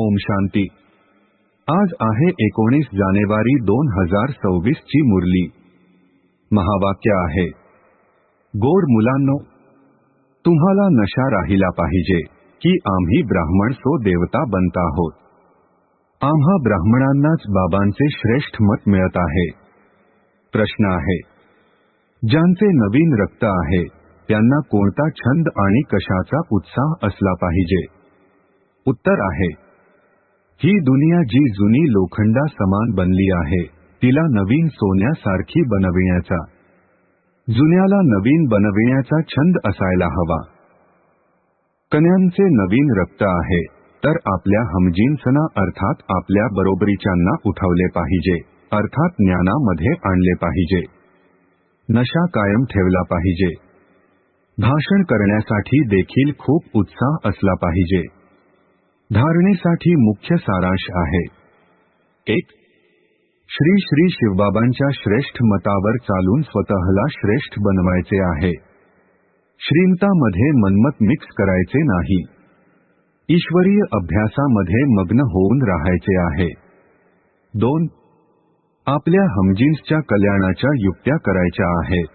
ओम शांती. आज आहे एकोणीस जानेवारी दोन हजार सव्वीस ची मुरली. महावाक्य आहे. गोड मुलांनो तुम्हाला नशा राहिला पाहिजे की आम्ही ब्राह्मण सो देवता बनत आहोत. आम्हा ब्राह्मणांनाच बाबांचे श्रेष्ठ मत मिळत आहे. प्रश्न आहे ज्यांचे नवीन रक्त आहे त्यांना कोणता छंद आणि कशाचा उत्साह असला पाहिजे? उत्तर आहे ही दुनिया जी जुनी लोखंडा समान बनली आहे तिला नवीन सोन्यासारखी बनविण्याचा. जुन्याला नवीन बनविण्याचा छंद असायला हवा. कन्यांचे नवीन रक्त आहे तर आपल्या हमजिन्सना अर्थात आपल्या बरोबरीच्यांना उठवले पाहिजे अर्थात ज्ञानामध्ये आणले पाहिजे. नशा कायम ठेवला पाहिजे. भाषण करण्यासाठी देखील खूप उत्साह असला पाहिजे. धारणेसाठी मुख्य सारांश आहे. एक श्री श्री शिवबाबांच्या श्रेष्ठ मतावर चालून स्वतःला श्रेष्ठ बनवायचे आहे. श्रीमतामध्ये मनमत मिक्स करायचे नाही. ईश्वरीय अभ्यासामध्ये मग्न होऊन राहायचे आहे. दोन आपल्या हमजिन्सच्या कल्याणाच्या युक्त्या करायच्या आहेत.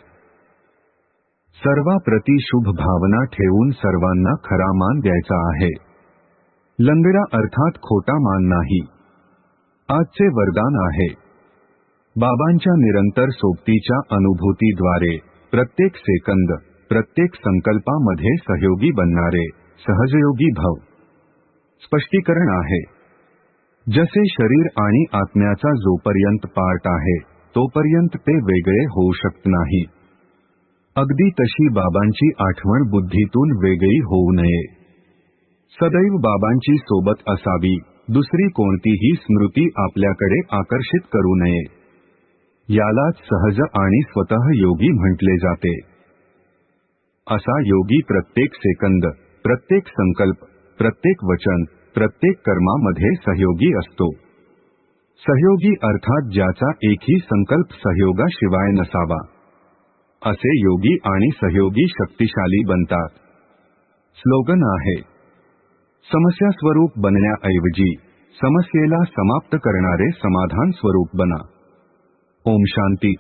सर्वाप्रती शुभ भावना ठेवून सर्वांना खरा मान द्यायचा आहे. लंगडा अर्थात खोटा मान नाही. आजचे वरदान आहे. बाबांच्या निरंतर सोबतीच्या अनुभूतीद्वारे प्रत्येक सेकंद प्रत्येक संकल्पामध्ये सहयोगी बनणारे सहजयोगी भव. स्पष्टीकरण आहे. जसे शरीर आणि आत्म्याचा जोपर्यंत पार्ट आहे तोपर्यंत ते वेगळे होऊ शकत नाही. अगदी तशी बाबांची आठवण बुद्धीतून वेगळी होऊ नये. सदैव बाबांची सोबत असावी. दुसरी कोणतीही स्मृती आपल्याकडे आकर्षित करू नये. यालाच सहज आणि स्वतः योगी म्हटले जाते. असा योगी प्रत्येक सेकंद प्रत्येक संकल्प प्रत्येक वचन प्रत्येक कर्मामध्ये सहयोगी असतो. सहयोगी अर्थात ज्याचा एकही संकल्प सहयोगाशिवाय नसावा. असे योगी आणि सहयोगी शक्तिशाली बनतात. स्लोगन आहे समस्या स्वरूप बनण्याऐवजी समस्येला समाप्त करणारे समाधान स्वरूप बना. ओम शांती.